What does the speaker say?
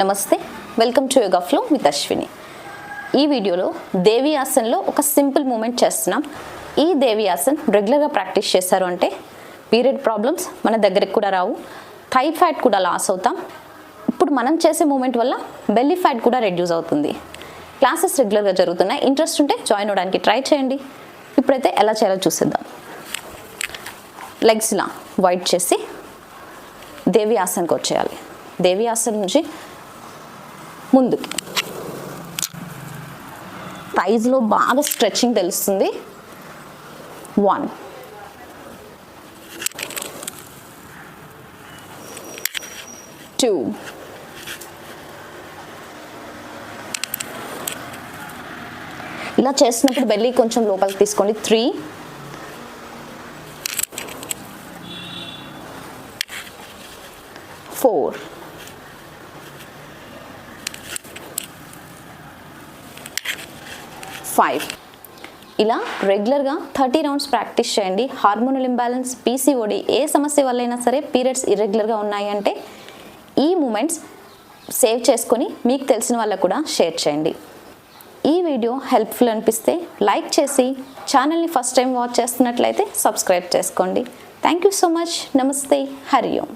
నమస్తే. Welcome to yoga flow with Ashwini ఈ వీడియోలో దేవి ఆసన్లో ఒక సింపుల్ మూమెంట్ చేస్తున్నాం. ఈ దేవి ఆసన్ రెగ్యులర్గా ప్రాక్టీస్ చేశారు అంటే పీరియడ్ ప్రాబ్లమ్స్ మన దగ్గరికి కూడా రావు. థై ఫ్యాట్ కూడా లాస్ అవుతాం. ఇప్పుడు మనం చేసే మూమెంట్ వల్ల బెల్లీ ఫ్యాట్ కూడా రెడ్యూస్ అవుతుంది. క్లాసెస్ రెగ్యులర్గా జరుగుతున్నాయి. ఇంట్రెస్ట్ ఉంటే జాయిన్ అవ్వడానికి ట్రై చేయండి. ఇప్పుడైతే ఎలా చేయాలో చూసేద్దాం. లెగ్స్ ఇలా వైట్ చేసి దేవి ఆసన్కి వచ్చేయాలి. దేవి ఆసన్ నుంచి ముందుకి థైజ్లో బాగా స్ట్రెచ్చింగ్ తెలుస్తుంది. వన్ టూ ఇలా చేసినప్పుడు బెల్లి కొంచెం లోపలికి తీసుకోండి. Three four five. ఇలా రెగ్యులర్గా థర్టీ రౌండ్స్ ప్రాక్టీస్ చేయండి. హార్మోనల్ ఇంబ్యాలెన్స్ పీసీఓడి ఏ సమస్య వల్లైనా సరే పీరియడ్స్ ఇర్రెగ్యులర్గా ఉన్నాయి అంటే ఈ మూమెంట్స్ సేవ్ చేసుకొని మీకు తెలిసిన వాళ్ళకు కూడా షేర్ చేయండి. ఈ వీడియో హెల్ప్ఫుల్ అనిపిస్తే లైక్ చేసి ఛానల్ని ఫస్ట్ టైం వాచ్ చేస్తున్నట్లయితే సబ్స్క్రైబ్ చేసుకోండి. Thank you so much. నమస్తే. హరి ఓం.